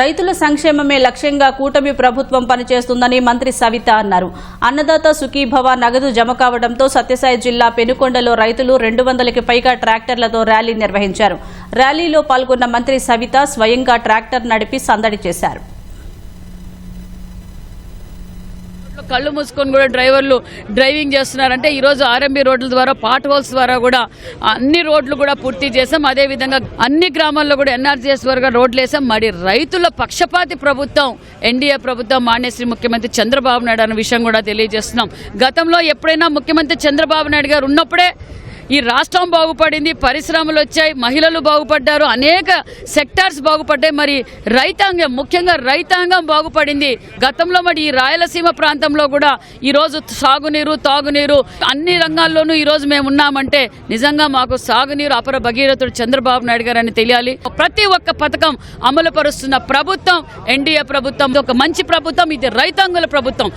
రైతుల సంక్షేమమే లక్ష్యంగా కూటమి ప్రభుత్వం పనిచేస్తుందని మంత్రి సవిత అన్నారు. అన్నదాత సుఖీభవ నగదు జమ కావడంతో సత్యసాయి జిల్లా పెనుకొండలో రైతులు రెండు వందలకి పైగా ట్రాక్టర్లతో ర్యాలీ నిర్వహించారు. ర్యాలీలో పాల్గొన్న మంత్రి సవిత స్వయంగా ట్రాక్టర్ నడిపి సందడి చేశారు. కళ్ళు మూసుకొని కూడా డ్రైవర్లు డ్రైవింగ్ చేస్తున్నారంటే ఈరోజు ఆర్ఎంబీ రోడ్ల ద్వారా పాట్ హోల్స్ ద్వారా కూడా అన్ని రోడ్లు కూడా పూర్తి చేసాం అదేవిధంగా అన్ని గ్రామాల్లో కూడా ఎన్ఆర్జీఎస్ వరకు రోడ్లు వేసాం మరి రైతుల పక్షపాతి ప్రభుత్వం ఎన్డీఏ ప్రభుత్వం మాన్యశ్రీ ముఖ్యమంత్రి చంద్రబాబు నాయుడు అనే విషయం కూడా తెలియజేస్తున్నాం. గతంలో ఎప్పుడైనా ముఖ్యమంత్రి చంద్రబాబు నాయుడు గారు ఉన్నప్పుడే ఈ రాష్ట్రం బాగుపడింది పరిశ్రమలు వచ్చాయి మహిళలు బాగుపడ్డారు అనేక సెక్టార్స్ బాగుపడ్డాయి. మరి రైతాంగం ముఖ్యంగా రైతాంగం బాగుపడింది. గతంలో మరి ఈ రాయలసీమ ప్రాంతంలో కూడా ఈరోజు సాగునీరు తాగునీరు అన్ని రంగాల్లోనూ ఈరోజు మేము ఉన్నామంటే నిజంగా మాకు సాగునీరు అపర భగీరథుడు చంద్రబాబు నాయుడు గారు అని తెలియాలి. ప్రతి ఒక్క పథకం అమలు పరుస్తున్న ప్రభుత్వం ఎన్డీఏ ప్రభుత్వం ఒక మంచి ప్రభుత్వం ఇది రైతాంగుల ప్రభుత్వం.